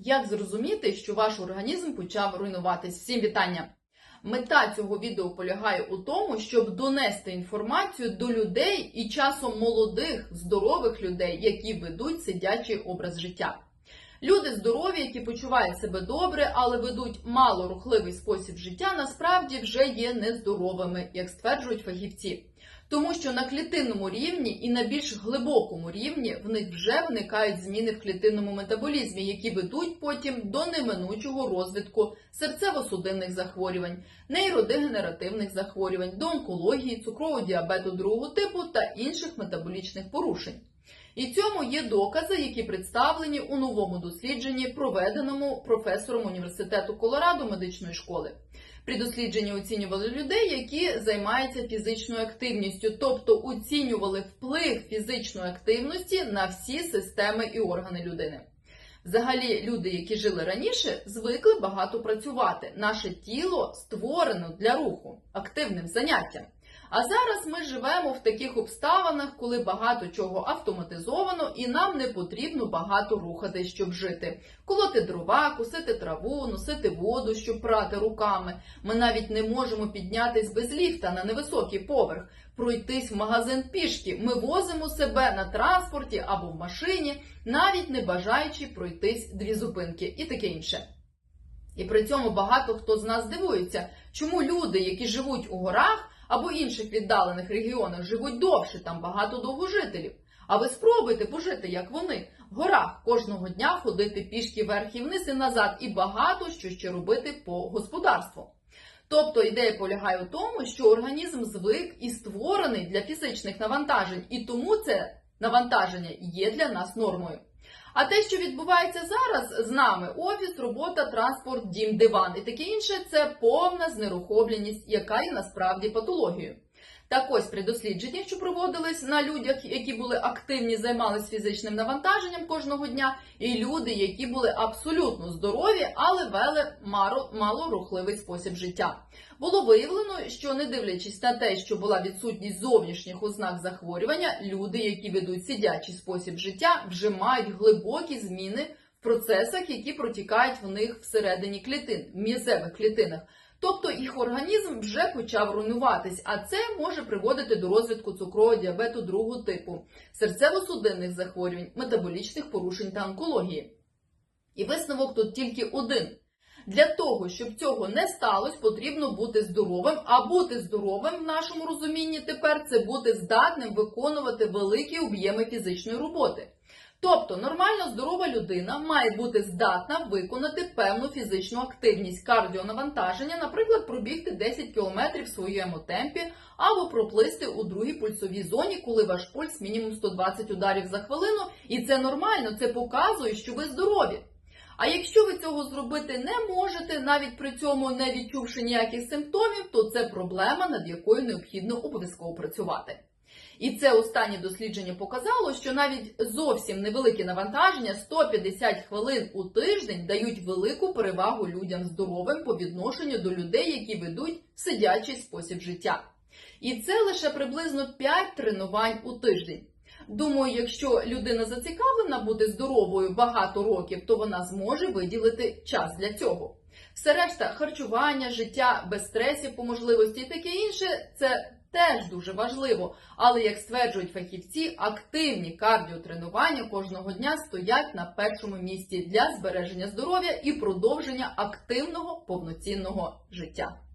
Як зрозуміти, що ваш організм почав руйнуватись? Всім вітання! Мета цього відео полягає у тому, щоб донести інформацію до людей і часом молодих, здорових людей, які ведуть сидячий образ життя. Люди здорові, які почувають себе добре, але ведуть малорухливий спосіб життя, насправді вже є нездоровими, як стверджують фахівці. Тому що на клітинному рівні і на більш глибокому рівні в них вже виникають зміни в клітинному метаболізмі, які ведуть потім до неминучого розвитку серцево-судинних захворювань, нейродегенеративних захворювань, до онкології, цукрового діабету другого типу та інших метаболічних порушень. І цьому є докази, які представлені у новому дослідженні, проведеному професором університету Колорадо медичної школи. При дослідженні оцінювали людей, які займаються фізичною активністю, тобто оцінювали вплив фізичної активності на всі системи і органи людини. Взагалі, люди, які жили раніше, звикли багато працювати. Наше тіло створено для руху, активним заняттям. А зараз ми живемо в таких обставинах, коли багато чого автоматизовано, і нам не потрібно багато рухати, щоб жити. Колоти дрова, кусити траву, носити воду, щоб прати руками. Ми навіть не можемо піднятись без ліфта на невисокий поверх, пройтись в магазин пішки. Ми возимо себе на транспорті або в машині, навіть не бажаючи пройтись дві зупинки і таке інше. І при цьому багато хто з нас дивується, чому люди, які живуть у горах або інших віддалених регіонах, живуть довше, там багато довгожителів. А ви спробуйте пожити, як вони, в горах кожного дня ходити пішки вверх і вниз і назад, і багато що ще робити по господарству. Тобто ідея полягає у тому, що організм звик і створений для фізичних навантажень, і тому це навантаження є для нас нормою. А те, що відбувається зараз з нами, офіс, робота, транспорт, дім, диван і таке інше, це повна знерухомленість, яка є насправді патологією. Так ось при дослідженнях, що проводились на людях, які були активні, займалися фізичним навантаженням кожного дня, і люди, які були абсолютно здорові, але вели малорухливий спосіб життя. Було виявлено, що не дивлячись на те, що була відсутність зовнішніх ознак захворювання, люди, які ведуть сидячий спосіб життя, вже мають глибокі зміни в процесах, які протікають в них всередині клітин, в м'язевих клітинах. Тобто їх організм вже почав руйнуватись, а це може приводити до розвитку цукрового діабету другого типу, серцево-судинних захворювань, метаболічних порушень та онкології. І висновок тут тільки один. Для того, щоб цього не сталося, потрібно бути здоровим, а бути здоровим в нашому розумінні тепер це бути здатним виконувати великі об'єми фізичної роботи. Тобто нормально здорова людина має бути здатна виконати певну фізичну активність кардіонавантаження, наприклад, пробігти 10 км в своєму темпі або проплисти у другій пульсовій зоні, коли ваш пульс мінімум 120 ударів за хвилину, і це нормально, це показує, що ви здорові. А якщо ви цього зробити не можете, навіть при цьому не відчувши ніяких симптомів, то це проблема, над якою необхідно обов'язково працювати. І це останнє дослідження показало, що навіть зовсім невеликі навантаження 150 хвилин у тиждень дають велику перевагу людям здоровим по відношенню до людей, які ведуть сидячий спосіб життя. І це лише приблизно 5 тренувань у тиждень. Думаю, якщо людина зацікавлена бути здоровою багато років, то вона зможе виділити час для цього. Все решта харчування, життя без стресів по можливості і таке інше це теж дуже важливо. Але як стверджують фахівці, активні кардіотренування кожного дня стоять на першому місці для збереження здоров'я і продовження активного повноцінного життя.